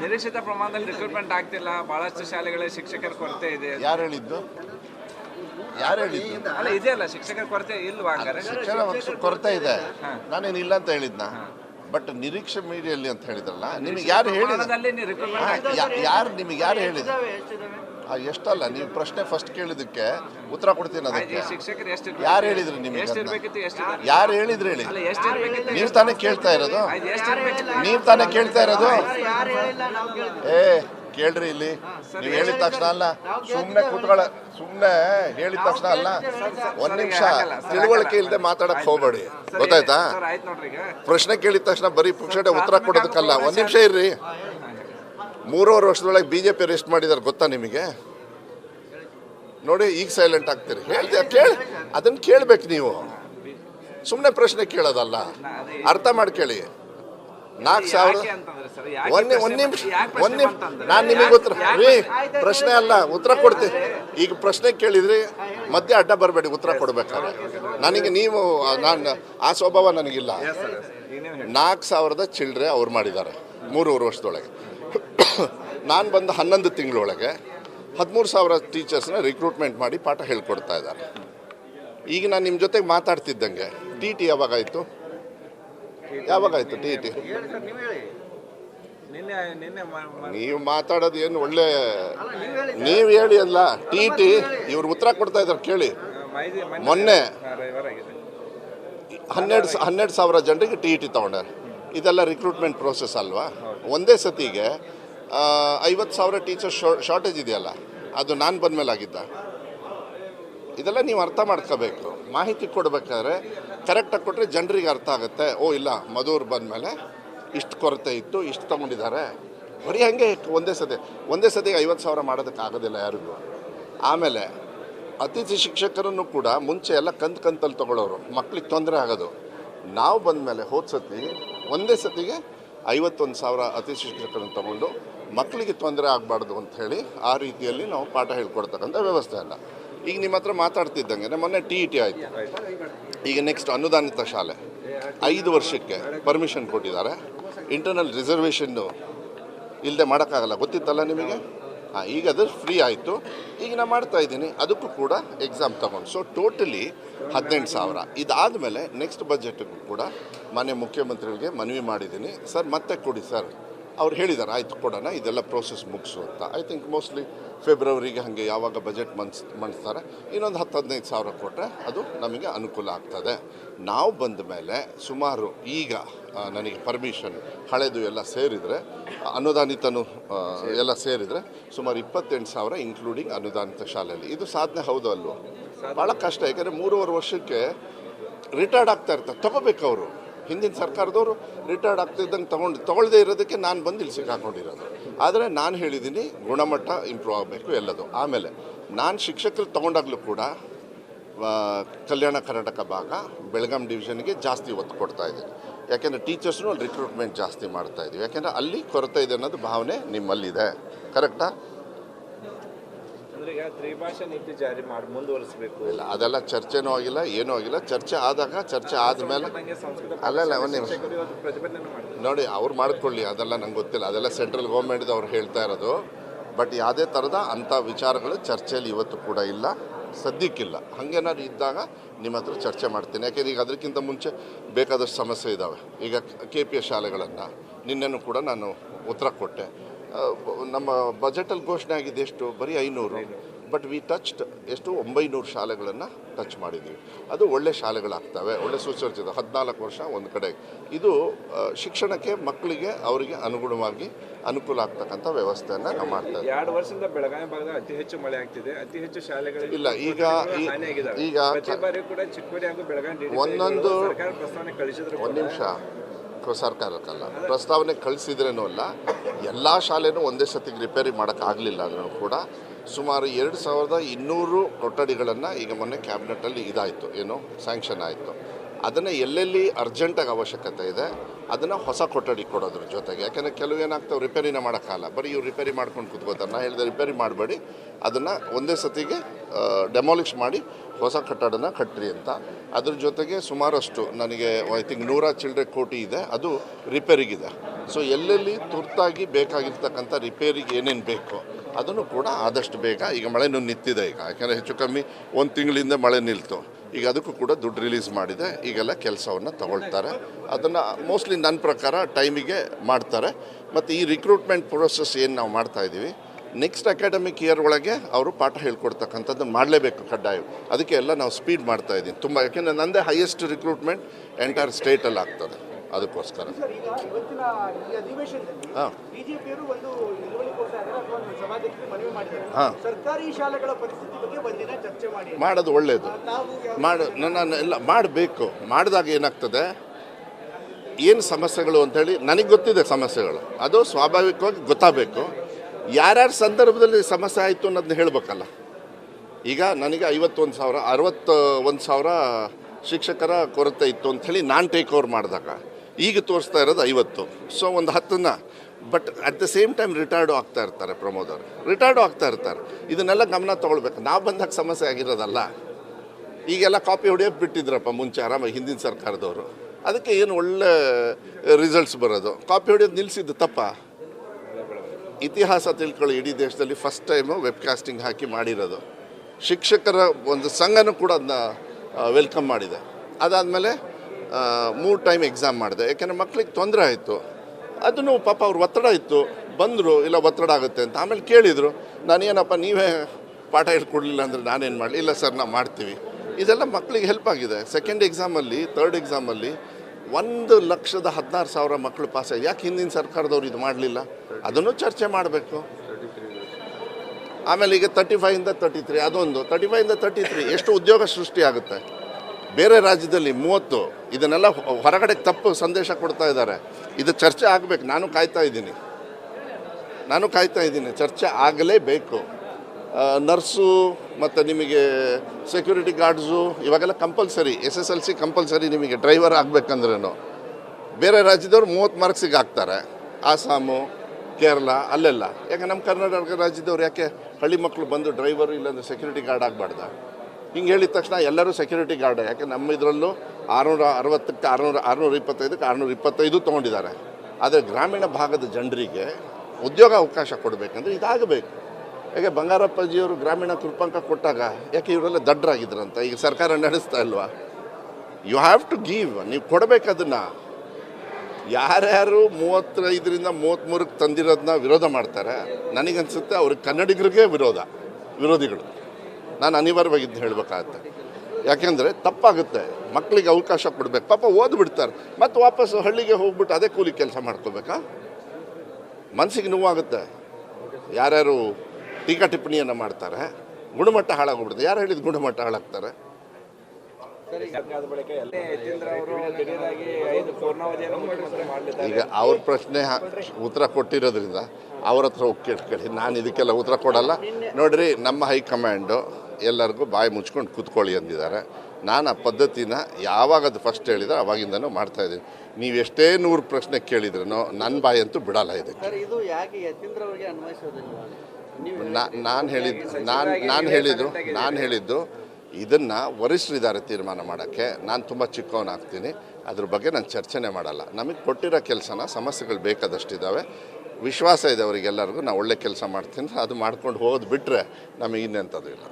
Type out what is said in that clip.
ನಿರೀಕ್ಷಿತ ಪ್ರಮಾಣದಲ್ಲಿ ರಿಕ್ರೂಟ್ಮೆಂಟ್ ಆಗ್ತಿಲ್ಲ. ಬಹಳಷ್ಟು ಶಾಲೆಗಳಲ್ಲಿ ಶಿಕ್ಷಕರ ಕೊರತೆ ಇದೆ. ಯಾರು ಹೇಳಿದ್ದು? ಯಾರು ಹೇಳಿದ್ದು? ಅಲ್ಲ ಇದೆಯಲ್ಲ ಶಿಕ್ಷಕರ ಕೊರತೆ ಇಲ್ವಾ ಹಂಗಾರೆ? ಶಿಕ್ಷಣ ಕೊರತೆ ಇದೆ. ನಾನೇನು ಇಲ್ಲ ಅಂತ ಹೇಳಿದ್ನ? ಬಟ್ ನಿರೀಕ್ಷೆ ಮೀಡಿಯಲ್ಲಿ ಅಂತ ಹೇಳಿದ್ರಲ್ಲ ನಿಮಗೆ ಯಾರು ನೀವು ರಿಕ್ರೂಟ್ಮೆಂಟ್ ಯಾರು ನಿಮಗೆ ಯಾರು ಹೇಳಿದ್ರು ಎಷ್ಟಲ್ಲ ನೀವು ಪ್ರಶ್ನೆ ಫಸ್ಟ್ ಕೇಳಿದಕ್ಕೆ ಉತ್ತರ ಕೊಡ್ತೀನಿ ಅದಕ್ಕೆ. ಶಿಕ್ಷಕರು ಎಷ್ಟು ಯಾರು ಹೇಳಿದ್ರು ನಿಮಗೆ ಎಷ್ಟು ಅದನ್ನ? ಇರ್ಬೇಕಿತ್ತು ಎಷ್ಟು ಯಾರು ಹೇಳಿದ್ರು ಹೇಳಿ? ಅಲ್ಲ ಎಷ್ಟು ಇರ್ಬೇಕಿತ್ತು ನೀವು ತಾನೇ ಕೇಳ್ತಾ ಇರೋದು? ಆಯ್ತು, ಎಷ್ಟು ಇರ್ಬೇಕಿತ್ತು? ನೀವು ತಾನೇ ಕೇಳ್ತಾ ಇರೋದು? ಏ ಕೇಳ್ರಿ ಇಲ್ಲಿ. ನೀವು ಹೇಳಿದ ತಕ್ಷಣ ಅಲ್ಲ ಸುಮ್ಮನೆ ಕೂತ್ಕೊಳ್ಳ ಸುಮ್ಮನೆ ಹೇಳಿದ ತಕ್ಷಣ ಅಲ್ಲ ಒಂದ್ ನಿಮಿಷ ತಿಳುವಳಿಕೆ ಇಲ್ಲದೆ ಮಾತಾಡಕ್ ಹೋಗ್ಬೇಡಿ. ಗೊತ್ತಾಯ್ತಾ? ಸರ್ ಆಯ್ತು ನೋಡ್ರಿ ಈಗ. ಪ್ರಶ್ನೆ ಕೇಳಿದ ತಕ್ಷಣ ಬರೀ ಪುಕ್ಷಟೆ ಉತ್ತರ ಕೊಡೋದಕ್ಕಲ್ಲ ಒಂದ್ ನಿಮಿಷ ಇರ್ರಿ. ಮೂರುವರೆ ವರ್ಷದೊಳಗೆ ಬಿ ಜೆ ಪಿ ಅರೆಸ್ಟ್ ಮಾಡಿದಾರೆ ಗೊತ್ತಾ ನಿಮಗೆ? ನೋಡಿ ಈಗ ಸೈಲೆಂಟ್ ಆಗ್ತೀರಿ. ಹೇಳ್ತೀಯ ಕೇಳಿ. ಅದನ್ನ ಕೇಳ್ಬೇಕು ನೀವು. ಸುಮ್ಮನೆ ಪ್ರಶ್ನೆ ಕೇಳೋದಲ್ಲ. ಅರ್ಥ ಮಾಡ್ಕೇಳಿ ನಾಲ್ಕು ಸಾವಿರ ಒಂದ್ ಒಂದ್ ನಿಮಿಷ ಒಂದ್ ನಿಮಿಷ? ನಾನು ನಿಮಗೆ ಉತ್ತರ ರೀ ಪ್ರಶ್ನೆ ಅಲ್ಲ ಉತ್ತರ ಕೊಡ್ತೀನಿ. ಈಗ ಪ್ರಶ್ನೆ ಕೇಳಿದ್ರಿ ಮಧ್ಯೆ ಅಡ್ಡ ಬರಬೇಡಿ ಉತ್ತರ ಕೊಡ್ಬೇಕಾದ್ರೆ. ನನಗೆ ನೀವು ನಾನು ಆ ಸ್ವಭಾವ ನನಗಿಲ್ಲ. ನಾಲ್ಕು ಸಾವಿರದ ಚಿಲ್ಡ್ರೆ ಅವ್ರು ಮಾಡಿದ್ದಾರೆ ಮೂರುವರೆ ವರ್ಷದೊಳಗೆ. ನಾನು ಬಂದ ಹನ್ನೊಂದು ತಿಂಗಳೊಳಗೆ ಹದಿಮೂರು ಸಾವಿರ ಟೀಚರ್ಸ್ನ ರಿಕ್ರೂಟ್ಮೆಂಟ್ ಮಾಡಿ ಪಾಠ ಹೇಳ್ಕೊಡ್ತಾ ಇದ್ದಾರೆ. ಈಗ ನಾನು ನಿಮ್ಮ ಜೊತೆಗೆ ಮಾತಾಡ್ತಿದ್ದಂಗೆ ಟಿ ಟಿ ಯಾವಾಗಾಯಿತು? ಯಾವಾಗಾಯಿತು ಟಿ ಟಿ? ನೀವು ಮಾತಾಡೋದು ಏನು ಒಳ್ಳೆ ನೀವು ಹೇಳಿ ಅಲ್ಲ ಟಿ ಟಿ ಇವ್ರು ಉತ್ತರ ಕೊಡ್ತಾ ಇದ್ದಾರೆ ಕೇಳಿ. ಮೊನ್ನೆ- ಹನ್ನೆರಡು ಹನ್ನೆರಡು ಸಾವಿರ ಜನರಿಗೆ ಟಿ ಇ ಟಿ ತೊಗೊಂಡಾರೆ ಇದೆಲ್ಲ ರಿಕ್ರೂಟ್ಮೆಂಟ್ ಪ್ರೋಸೆಸ್ ಅಲ್ವಾ? ಒಂದೇ ಸತಿಗೆ ಐವತ್ತು ಸಾವಿರ ಟೀಚರ್ ಶಾರ್ಟೇಜ್ ಇದೆಯಲ್ಲ, ಅದು ನಾನು ಬಂದ ಮೇಲೆ ಆಗಿದ್ದ ಇದೆಲ್ಲ ನೀವು ಅರ್ಥ ಮಾಡ್ಕೋಬೇಕು. ಮಾಹಿತಿ ಕೊಡಬೇಕಾದ್ರೆ ಕರೆಕ್ಟಾಗಿ ಕೊಟ್ಟರೆ ಜನರಿಗೆ ಅರ್ಥ ಆಗುತ್ತೆ. ಓ, ಇಲ್ಲ, ಮಧುರ್ ಬಂದಮೇಲೆ ಇಷ್ಟು ಕೊರತೆ ಇತ್ತು, ಇಷ್ಟು ತೊಗೊಂಡಿದ್ದಾರೆ. ಬರೀ ಹಂಗೆ ಒಂದೇ ಸತಿ, ಒಂದೇ ಸತಿಗೆ ಐವತ್ತು ಸಾವಿರ ಮಾಡೋದಕ್ಕೆ ಆಗೋದಿಲ್ಲ ಯಾರಿಗೂ. ಆಮೇಲೆ ಅತಿಥಿ ಶಿಕ್ಷಕರನ್ನು ಕೂಡ ಮುಂಚೆ ಎಲ್ಲ ಕಂತು ಕಂತಲ್ಲಿ ತಗೊಳ್ಳೋರು, ಮಕ್ಳಿಗೆ ತೊಂದರೆ ಆಗೋದು. ನಾವು ಬಂದಮೇಲೆ ಹೋದ ಸತಿ, ಒಂದೇ ಸತಿಗೆ ಐವತ್ತೊಂದು ಸಾವಿರ ಅತಿ ಶಿಕ್ಷಕರನ್ನು ತಗೊಂಡು ಮಕ್ಕಳಿಗೆ ತೊಂದರೆ ಆಗಬಾರ್ದು ಅಂತ ಹೇಳಿ ಆ ರೀತಿಯಲ್ಲಿ ನಾವು ಪಾಠ ಹೇಳ್ಕೊಡ್ತಕ್ಕಂಥ ವ್ಯವಸ್ಥೆ ಅಲ್ಲ. ಈಗ ನಿಮ್ಮ ಹತ್ರ ಮಾತಾಡ್ತಿದ್ದಂಗೆ ಮೊನ್ನೆ ಟಿ ಇ ಟಿ ಆಯಿತು. ಈಗ ನೆಕ್ಸ್ಟ್ ಅನುದಾನಿತ ಶಾಲೆ. ಐದು ವರ್ಷಕ್ಕೆ ಪರ್ಮಿಷನ್ ಕೊಟ್ಟಿದ್ದಾರೆ. ಇಂಟರ್ನಲ್ ರಿಸರ್ವೇಷನ್ನು ಇಲ್ಲದೆ ಮಾಡೋಕ್ಕಾಗಲ್ಲ. ಗೊತ್ತಿತ್ತಲ್ಲ ನಿಮಗೆ? ಹಾಂ ಈಗ ಅದು ಫ್ರೀ ಆಯಿತು. ಈಗ ನಾನು ಮಾಡ್ತಾ ಇದ್ದೀನಿ. ಅದಕ್ಕೂ ಕೂಡ ಎಕ್ಸಾಮ್ ತಗೊಂಡು. ಸೊ ಟೋಟಲಿ ಹದಿನೆಂಟು ಸಾವಿರ. ಇದಾದಮೇಲೆ ನೆಕ್ಸ್ಟ್ ಬಜೆಟ್ಗೂ ಕೂಡ ಮಾನ್ಯ ಮುಖ್ಯಮಂತ್ರಿಗಳಿಗೆ ಮನವಿ ಮಾಡಿದ್ದೀನಿ. ಸರ್ ಮತ್ತೆ ಕೊಡಿ ಸರ್ ಅವ್ರು ಹೇಳಿದ್ದಾರೆ ಆಯ್ತು, ಕೊಡೋಣ. ಇದೆಲ್ಲ ಪ್ರೋಸೆಸ್ ಮುಗಿಸು ಅಂತ. ಐ ಥಿಂಕ್ ಮೋಸ್ಟ್ಲಿ ಫೆಬ್ರವರಿಗೆ ಹಾಗೆ ಯಾವಾಗ ಬಜೆಟ್ ಮನ್ಸ್ ಮಂಡಿಸ್ತಾರೆ ಇನ್ನೊಂದು ಹತ್ತು, ಹದಿನೈದು ಸಾವಿರ ಕೊಟ್ಟರೆ ಅದು ನಮಗೆ ಅನುಕೂಲ ಆಗ್ತದೆ. ನಾವು ಬಂದ ಮೇಲೆ ಸುಮಾರು ಈಗ ನನಗೆ ಪರ್ಮಿಷನ್ ಹಳೆದು ಎಲ್ಲ ಸೇರಿದರೆ, ಅನುದಾನಿತನು ಎಲ್ಲ ಸೇರಿದರೆ ಸುಮಾರು ಇಪ್ಪತ್ತೆಂಟು ಸಾವಿರ ಇನ್ಕ್ಲೂಡಿಂಗ್ ಅನುದಾನಿತ ಶಾಲೆಯಲ್ಲಿ. ಇದು ಸಾಧನೆ ಹೌದು ಅಲ್ವೋ? ಭಾಳ ಕಷ್ಟ, ಯಾಕಂದರೆ ಮೂರುವರೆ ವರ್ಷಕ್ಕೆ ರಿಟೈರ್ಡ್ ಆಗ್ತಾ ಇರ್ತಾರೆ. ತಗೋಬೇಕು ಅವರು. ಹಿಂದಿನ ಸರ್ಕಾರದವರು ರಿಟೈರ್ಡ್ ಆಗ್ತಿದ್ದಂಗೆ ತೊಗೊಂಡು ತೊಗೊಳ್ಳದೇ ಇರೋದಕ್ಕೆ ನಾನು ಬಂದು ಇಲ್ಲಿ ಸಿಕ್ಕಾಕೊಂಡಿರೋದು. ಆದರೆ ನಾನು ಹೇಳಿದ್ದೀನಿ ಗುಣಮಟ್ಟ ಇಂಪ್ರೂವ್ ಆಗಬೇಕು ಎಲ್ಲದು. ಆಮೇಲೆ ನಾನು ಶಿಕ್ಷಕರು ತೊಗೊಂಡಾಗಲೂ ಕೂಡ ಕಲ್ಯಾಣ ಕರ್ನಾಟಕ ಭಾಗ ಬೆಳಗಾಂ ಡಿವಿಷನ್ಗೆ ಜಾಸ್ತಿ ಒತ್ತು ಕೊಡ್ತಾ ಇದ್ದೀನಿ. ಯಾಕೆಂದರೆ ಟೀಚರ್ಸ್ನು ಅಲ್ಲಿ ರಿಕ್ರೂಟ್ಮೆಂಟ್ ಜಾಸ್ತಿ ಮಾಡ್ತಾ ಇದ್ದೀವಿ. ಯಾಕೆಂದರೆ ಅಲ್ಲಿ ಕೊರತೆ ಇದೆ ಅನ್ನೋದು ಭಾವನೆ ನಿಮ್ಮಲ್ಲಿದೆ. ಕರೆಕ್ಟಾ ನೀತಿ ಜಾರಿ ಮಾಡಿ ಮುಂದುವರಿಸಬೇಕು. ಇಲ್ಲ ಅದೆಲ್ಲ ಚರ್ಚೆನೂ ಆಗಿಲ್ಲ ಏನೂ ಆಗಿಲ್ಲ. ಚರ್ಚೆ ಆದಾಗ ಚರ್ಚೆ ಆದಮೇಲೆ ಅಲ್ಲಲ್ಲ ನಿಮಿಷ. ನೋಡಿ ಅವ್ರು ಮಾಡ್ಕೊಳ್ಳಿ ಅದೆಲ್ಲ ನಂಗೆ ಗೊತ್ತಿಲ್ಲ. ಅದೆಲ್ಲ ಸೆಂಟ್ರಲ್ ಗೌರ್ಮೆಂಟ್ದು ಅವ್ರು ಹೇಳ್ತಾ ಇರೋದು. ಬಟ್ ಯಾವುದೇ ಥರದ ಅಂಥ ವಿಚಾರಗಳು ಚರ್ಚೆಯಲ್ಲಿ ಇವತ್ತು ಕೂಡ ಇಲ್ಲ. ಸದ್ಯಕ್ಕಿಲ್ಲ. ಹಾಗೇನಾದ್ರು ಇದ್ದಾಗ ನಿಮ್ಮ ಹತ್ರ ಚರ್ಚೆ ಮಾಡ್ತೀನಿ. ಯಾಕೆಂದ್ರೆ ಈಗ ಅದಕ್ಕಿಂತ ಮುಂಚೆ ಬೇಕಾದಷ್ಟು ಸಮಸ್ಯೆ ಇದ್ದಾವೆ ಈಗ ಕೆ ಪಿ ಎಸ್ ಶಾಲೆಗಳನ್ನು ನಿನ್ನೆನೂ ಕೂಡ ನಾನು ಉತ್ತರ ಕೊಟ್ಟೆ. ನಮ್ಮ ಬಜೆಟಲ್ಲಿ ಘೋಷಣೆ ಆಗಿದೆ ಎಷ್ಟು? ಬರೀ ಐನೂರು. ಬಟ್ ವಿ ಟಚ್ಡ್ ಎಷ್ಟು ಒಂಬೈನೂರು ಶಾಲೆಗಳನ್ನು ಟಚ್ ಮಾಡಿದ್ದೀವಿ ಅದು ಒಳ್ಳೆ ಶಾಲೆಗಳಾಗ್ತವೆ. ಒಳ್ಳೆ ಸುಸರ್ಜಿತ ಹದಿನಾಲ್ಕು ವರ್ಷ ಒಂದು ಕಡೆ. ಇದು ಶಿಕ್ಷಣಕ್ಕೆ ಮಕ್ಕಳಿಗೆ ಅವರಿಗೆ ಅನುಗುಣವಾಗಿ ಅನುಕೂಲ ಆಗ್ತಕ್ಕಂಥ ವ್ಯವಸ್ಥೆಯನ್ನು ನಾವು ಮಾಡ್ತಾ ಇದ್ದೀವಿ ಎರಡು ವರ್ಷದಿಂದ ಬೆಳಗಾವಿ ಭಾಗದಲ್ಲಿ ಅತಿ ಹೆಚ್ಚು ಮಳೆ ಆಗ್ತಿದೆ. ಅತಿ ಹೆಚ್ಚು ಶಾಲೆಗಳು ಇಲ್ಲ, ಈಗ ಈಗ ಕೂಡ ಚಿಕ್ಕೋಡಿ ಹಾಗೂ ಬೆಳಗಾವಿ ಒಂದೊಂದು- ಪ್ರಸ್ತಾವನೆ ಕಳಿಸಿದ್ರು ಒಂದು ನಿಮಿಷ. ಸರ್ಕಾರಕ್ಕಲ್ಲ. ಪ್ರಸ್ತಾವನೆ ಕಳಿಸಿದ್ರೇನೂ ಅಲ್ಲ. ಎಲ್ಲ ಶಾಲೆನೂ ಒಂದೇ ಸತಿಗೆ ರಿಪೇರಿ ಮಾಡೋಕ್ಕಾಗಲಿಲ್ಲ ಅದನ್ನು ಕೂಡ ಸುಮಾರು ಎರಡು ಸಾವಿರದ ಇನ್ನೂರು ಕೊಠಡಿಗಳನ್ನು ಈಗ ಮೊನ್ನೆ ಕ್ಯಾಬಿನೆಟಲ್ಲಿ ಇದಾಯಿತು. ಏನು ಸ್ಯಾಂಕ್ಷನ್ ಆಯಿತು. ಅದನ್ನು ಎಲ್ಲೆಲ್ಲಿ ಅರ್ಜೆಂಟಾಗಿ ಅವಶ್ಯಕತೆ ಇದೆ, ಅದನ್ನು ಹೊಸ ಕೊಠಡಿ ಕೊಡೋದ್ರ ಜೊತೆಗೆ. ಯಾಕೆಂದರೆ ಕೆಲವು ಏನಾಗ್ತವೆ ರಿಪೇರಿನ ಮಾಡೋಕ್ಕಲ್ಲ ಬರೀ ಇವ್ರು ರಿಪೇರಿ ಮಾಡ್ಕೊಂಡು ಕೂತ್ಕೋತಾರೆ. ನಾನು ಹೇಳಿದೆ ರಿಪೇರಿ ಮಾಡಬೇಡಿ. ಅದನ್ನು ಒಂದೇ ಸತಿಗೆ ಡೆಮಾಲಿಷ್ ಮಾಡಿ ಹೊಸ ಕಟ್ಟಡನ ಕಟ್ಟ್ರಿ ಅಂತ. ಅದ್ರ ಜೊತೆಗೆ ಸುಮಾರಷ್ಟು ನನಗೆ ಐ ಥಿಂಕ್ ನೂರ ಚಿಲ್ಲರೆ ಕೋಟಿ ಇದೆ. ಅದು ರಿಪೇರಿಗಿದೆ ಸೊ ಎಲ್ಲೆಲ್ಲಿ ತುರ್ತಾಗಿ ಬೇಕಾಗಿರ್ತಕ್ಕಂಥ ರಿಪೇರಿಗೆ ಏನೇನು ಬೇಕು ಅದನ್ನು ಕೂಡ ಆದಷ್ಟು ಬೇಗ, ಈಗ ಮಳೆನೂ ನಿಂತಿದೆ ಈಗ, ಯಾಕಂದರೆ ಹೆಚ್ಚು ಕಮ್ಮಿ ಒಂದು ತಿಂಗಳಿಂದ ಮಳೆ ನಿಲ್ತು. ಈಗ ಅದಕ್ಕೂ ಕೂಡ ದುಡ್ಡು ರಿಲೀಸ್ ಮಾಡಿದೆ, ಈಗೆಲ್ಲ ಕೆಲಸವನ್ನು ತಗೊಳ್ತಾರೆ. ಅದನ್ನು ಮೋಸ್ಟ್ಲಿ ನನ್ನ ಪ್ರಕಾರ ಟೈಮಿಗೆ ಮಾಡ್ತಾರೆ. ಮತ್ತು ಈ ರಿಕ್ರೂಟ್ಮೆಂಟ್ ಪ್ರೋಸೆಸ್ ಏನು ನಾವು ಮಾಡ್ತಾ ಇದ್ದೀವಿ ನೆಕ್ಸ್ಟ್ ಅಕಾಡೆಮಿಕ್ ಇಯರ್ ಒಳಗೆ ಅವರು ಪಾಠ ಹೇಳ್ಕೊಡ್ತಕ್ಕಂಥದ್ದು ಮಾಡಲೇಬೇಕು ಕಡ್ಡಾಯ ಅದಕ್ಕೆ ಎಲ್ಲ ನಾವು ಸ್ಪೀಡ್ ಮಾಡ್ತಾ ಇದ್ದೀನಿ ತುಂಬ, ಯಾಕೆಂದರೆ ನನ್ನದೇ ಹೈಯೆಸ್ಟ್ ರಿಕ್ರೂಟ್ಮೆಂಟ್ ಎಂಟೈರ್ ಸ್ಟೇಟಲ್ಲಿ ಆಗ್ತದೆ. ಅದಕ್ಕೋಸ್ಕರ. ಹಾಂ. ಮಾಡಿ. ಮಾಡೋದು ಒಳ್ಳೆಯದು ಮಾಡ ನಾನು ಎಲ್ಲ ಮಾಡಬೇಕು. ಮಾಡಿದಾಗ ಏನಾಗ್ತದೆ? ಏನು ಸಮಸ್ಯೆಗಳು ಅಂತೇಳಿ ನನಗೆ ಗೊತ್ತಿದೆ ಸಮಸ್ಯೆಗಳು. ಅದು ಸ್ವಾಭಾವಿಕವಾಗಿ ಗೊತ್ತಾಗಬೇಕು. ಯಾರ್ಯಾರ ಸಂದರ್ಭದಲ್ಲಿ ಸಮಸ್ಯೆ ಆಯಿತು ಅನ್ನೋದನ್ನ ಹೇಳಬೇಕಲ್ಲ. ಈಗ ನನಗೆ ಐವತ್ತೊಂದು ಸಾವಿರ ಅರವತ್ತು ಒಂದು ಸಾವಿರ ಶಿಕ್ಷಕರ ಕೊರತೆ ಇತ್ತು ಅಂಥೇಳಿ ನಾನು ಟೇಕ್ ಓವರ್ ಮಾಡಿದಾಗ. ಈಗ ತೋರಿಸ್ತಾ ಇರೋದು ಐವತ್ತು. ಸೊ ಒಂದು ಹತ್ತನ್ನ. But at the same time retired ಆಗ್ತಾ ಇರ್ತಾರೆ ಪ್ರಮೋದ್ ಅವರು. ರಿಟೈರ್ಡು ಆಗ್ತಾ ಇರ್ತಾರೆ. ಇದನ್ನೆಲ್ಲ ಗಮನ ತೊಗೊಳ್ಬೇಕು. ನಾವು ಬಂದಾಗ ಸಮಸ್ಯೆ ಆಗಿರೋದಲ್ಲ. ಈಗೆಲ್ಲ ಕಾಪಿ ಹೊಡೆಯೋಕೆ ಬಿಟ್ಟಿದ್ರಪ್ಪ ಮುಂಚೆ ಆರಾಮಾಗಿ ಹಿಂದಿನ ಸರ್ಕಾರದವರು. ಅದಕ್ಕೆ ಏನು ಒಳ್ಳೆ ರಿಸಲ್ಟ್ಸ್ ಬರೋದು. ಕಾಪಿ ಹೊಡೆಯೋದು ನಿಲ್ಲಿಸಿದ್ದು ತಪ್ಪ. ಇತಿಹಾಸ ತಿಳ್ಕೊಳ್ಳಿ. ಇಡೀ ದೇಶದಲ್ಲಿ ಫಸ್ಟ್ ಟೈಮು ವೆಬ್ಕಾಸ್ಟಿಂಗ್ ಹಾಕಿ ಮಾಡಿರೋದು. ಶಿಕ್ಷಕರ ಒಂದು ಸಂಘನೂ ಕೂಡ ಅದನ್ನ ವೆಲ್ಕಮ್ ಮಾಡಿದೆ. ಅದಾದಮೇಲೆ ಮೂರು ಟೈಮ್ ಎಕ್ಸಾಮ್ ಮಾಡಿದೆ. ಯಾಕೆಂದರೆ ಮಕ್ಕಳಿಗೆ ತೊಂದರೆ ಆಯಿತು. ಅದನ್ನು ಪಾಪ ಅವ್ರು ಒತ್ತಡ ಇತ್ತು. ಬಂದರು, ಇಲ್ಲ, ಒತ್ತಡ ಆಗುತ್ತೆ ಅಂತ. ಆಮೇಲೆ ಕೇಳಿದರು, ನಾನೇನಪ್ಪ, ನೀವೇ ಪಾಠ ಹೇಳ್ಕೊಡ್ಲಿಲ್ಲ ಅಂದರೆ ನಾನೇನು ಮಾಡಲಿ? ಇಲ್ಲ ಸರ್, ನಾವು ಮಾಡ್ತೀವಿ. ಇದೆಲ್ಲ ಮಕ್ಕಳಿಗೆ ಹೆಲ್ಪ್ ಆಗಿದೆ. ಸೆಕೆಂಡ್ ಎಕ್ಸಾಮಲ್ಲಿ ತರ್ಡ್ ಎಕ್ಸಾಮಲ್ಲಿ ಒಂದು ಲಕ್ಷದ ಹದಿನಾರು ಸಾವಿರ ಮಕ್ಕಳು ಪಾಸ್ ಆಗಿ ಯಾಕೆ ಹಿಂದಿನ ಸರ್ಕಾರದವ್ರು ಇದು ಮಾಡಲಿಲ್ಲ? ಅದನ್ನು ಚರ್ಚೆ ಮಾಡಬೇಕು. ಆಮೇಲೆ ಈಗ ತರ್ಟಿ ಫೈವಿಂದ ತರ್ಟಿ ತ್ರೀ ಅದೊಂದು. ತರ್ಟಿ ಫೈವಿಂದ ತರ್ಟಿ ತ್ರೀ ಎಷ್ಟು ಉದ್ಯೋಗ ಸೃಷ್ಟಿ ಆಗುತ್ತೆ ಬೇರೆ ರಾಜ್ಯದಲ್ಲಿ ಮೂವತ್ತು, ಇದನ್ನೆಲ್ಲ ಹೊರಗಡೆ ತಪ್ಪು ಸಂದೇಶ ಕೊಡ್ತಾ ಇದ್ದಾರೆ. ಇದು ಚರ್ಚೆ ಆಗಬೇಕು. ನಾನು ಕಾಯ್ತಾ ಇದ್ದೀನಿ. ನಾನು ಕಾಯ್ತಾ ಇದ್ದೀನಿ. ಚರ್ಚೆ ಆಗಲೇಬೇಕು. ನರ್ಸು ಮತ್ತು ನಿಮಗೆ ಸೆಕ್ಯೂರಿಟಿ ಗಾರ್ಡ್ಸು ಇವಾಗೆಲ್ಲ compulsory S S L C compulsory ನಿಮಗೆ ಡ್ರೈವರ್ ಆಗಬೇಕಂದ್ರೇನು? ಬೇರೆ ರಾಜ್ಯದವ್ರು ಮೂವತ್ತು ಮಾರ್ಕ್ಸಿಗೆ ಹಾಕ್ತಾರೆ ಆಸಾಮು ಕೇರಳ ಅಲ್ಲೆಲ್ಲ. ಯಾಕೆ ನಮ್ಮ ಕರ್ನಾಟಕ ರಾಜ್ಯದವ್ರು ಯಾಕೆ ಹಳ್ಳಿ ಮಕ್ಕಳು ಬಂದು ಡ್ರೈವರು ಇಲ್ಲಾಂದ್ರೆ ಸೆಕ್ಯೂರಿಟಿ ಗಾರ್ಡ್ ಆಗಬಾರ್ದ? ಹಿಂಗೆ ಹೇಳಿದ ತಕ್ಷಣ ಎಲ್ಲರೂ ಸೆಕ್ಯೂರಿಟಿ ಗಾರ್ಡ್ ಯಾಕೆ ನಮ್ಮ ಇದರಲ್ಲೂ ಆರುನೂರ ಅರವತ್ತಕ್ಕೆ ಆರುನೂರ ಆರುನೂರ ಇಪ್ಪತ್ತೈದಕ್ಕೆ ಆರುನೂರ ಇಪ್ಪತ್ತೈದು ತೊಗೊಂಡಿದ್ದಾರೆ. ಆದರೆ ಗ್ರಾಮೀಣ ಭಾಗದ ಜನರಿಗೆ ಉದ್ಯೋಗ ಅವಕಾಶ ಕೊಡಬೇಕಂದ್ರೆ ಇದಾಗಬೇಕು. ಯಾಕೆ ಬಂಗಾರಪ್ಪಜಿಯವರು ಗ್ರಾಮೀಣ ಕೃಪಾಂಕ ಕೊಟ್ಟಾಗ ಯಾಕೆ ಇವರೆಲ್ಲ ದಡ್ಡರಾಗಿದ್ರಂತ ಈಗ ಸರ್ಕಾರ ನಡೆಸ್ತಾ ಇಲ್ವಾ? ಯು ಹ್ಯಾವ್ ಟು ಗಿವ್ ನೀವು ಕೊಡಬೇಕು ಅದನ್ನು ಯಾರ್ಯಾರು ಮೂವತ್ತೈದರಿಂದ ಮೂವತ್ತ್ಮೂರಕ್ಕೆ ತಂದಿರೋದನ್ನ ವಿರೋಧ ಮಾಡ್ತಾರೆ. ನನಗನ್ಸುತ್ತೆ ಅವ್ರಿಗೆ ಕನ್ನಡಿಗರಿಗೆ ವಿರೋಧ, ವಿರೋಧಿಗಳು. ನಾನು ಅನಿವಾರ್ಯವಾಗಿದ್ದು ಹೇಳಬೇಕಾಗತ್ತೆ. ಯಾಕೆಂದರೆ ತಪ್ಪಾಗುತ್ತೆ. ಮಕ್ಕಳಿಗೆ ಅವಕಾಶ ಕೊಡಬೇಕು. ಪಾಪ ಓದ್ಬಿಡ್ತಾರೆ ಮತ್ತು ವಾಪಸ್ ಹಳ್ಳಿಗೆ ಹೋಗ್ಬಿಟ್ಟು ಅದೇ ಕೂಲಿ ಕೆಲಸ ಮಾಡ್ಕೋಬೇಕಾ? ಮನಸ್ಸಿಗೆ ನೋವಾಗುತ್ತೆ. ಯಾರ್ಯಾರು ಟೀಕಾ ಟಿಪ್ಪಣಿಯನ್ನು ಮಾಡ್ತಾರೆ ಗುಣಮಟ್ಟ ಹಾಳಾಗೋಗ್ಬಿಡುತ್ತೆ ಯಾರು ಹೇಳಿದ ಗುಣಮಟ್ಟ ಹಾಳಾಗ್ತಾರೆ? ಈಗ ಅವ್ರ ಪ್ರಶ್ನೆ ಉತ್ತರ ಕೊಟ್ಟಿರೋದ್ರಿಂದ ಅವ್ರ ಹತ್ರ ಹೋಗಿ ಕೇಳ್ಕೊಳ್ಳಿ ನಾನು ಇದಕ್ಕೆಲ್ಲ ಉತ್ತರ ಕೊಡಲ್ಲ. ನೋಡ್ರಿ ನಮ್ಮ ಹೈಕಮಾಂಡು ಎಲ್ಲರಿಗೂ ಬಾಯಿ ಮುಚ್ಕೊಂಡು ಕೂತ್ಕೊಳ್ಳಿ ಅಂದಿದ್ದಾರೆ. ನಾನು ಆ ಪದ್ಧತಿನ ಯಾವಾಗ ಅದು ಫಸ್ಟ್ ಹೇಳಿದ್ರೆ ಅವಾಗಿಂದನೂ ಮಾಡ್ತಾ ಇದ್ದೀನಿ. ನೀವು ಎಷ್ಟೇ ನೂರು ಪ್ರಶ್ನೆ ಕೇಳಿದ್ರೂ ನನ್ನ ಬಾಯಿ ಅಂತೂ ಬಿಡಲ್ಲ ಇದಕ್ಕೆ. ನಾನು ಹೇಳಿದ್ದು ನಾನು ನಾನು ಹೇಳಿದ್ದು ನಾನು ಹೇಳಿದ್ದು ಇದನ್ನು ವರಿಷ್ಠರಿದ್ದಾರೆ ತೀರ್ಮಾನ ಮಾಡೋಕ್ಕೆ. ನಾನು ತುಂಬ ಚಿಕ್ಕವನಾಗ್ತೀನಿ ಅದ್ರ ಬಗ್ಗೆ ನಾನು ಚರ್ಚೆನೆ ಮಾಡಲ್ಲ. ನಮಗೆ ಕೊಟ್ಟಿರೋ ಕೆಲಸನ ಸಮಸ್ಯೆಗಳು ಬೇಕಾದಷ್ಟಿದ್ದಾವೆ ವಿಶ್ವಾಸ ಇದೆ ಅವರಿಗೆಲ್ಲರಿಗೂ. ನಾವು ಒಳ್ಳೆ ಕೆಲಸ ಮಾಡ್ತೀನಿ. ಅದು ಮಾಡ್ಕೊಂಡು ಹೋಗೋದು ಬಿಟ್ಟರೆ ನಮಗೆ ಇನ್ನೆಂಥದ್ದು ಇಲ್ಲ.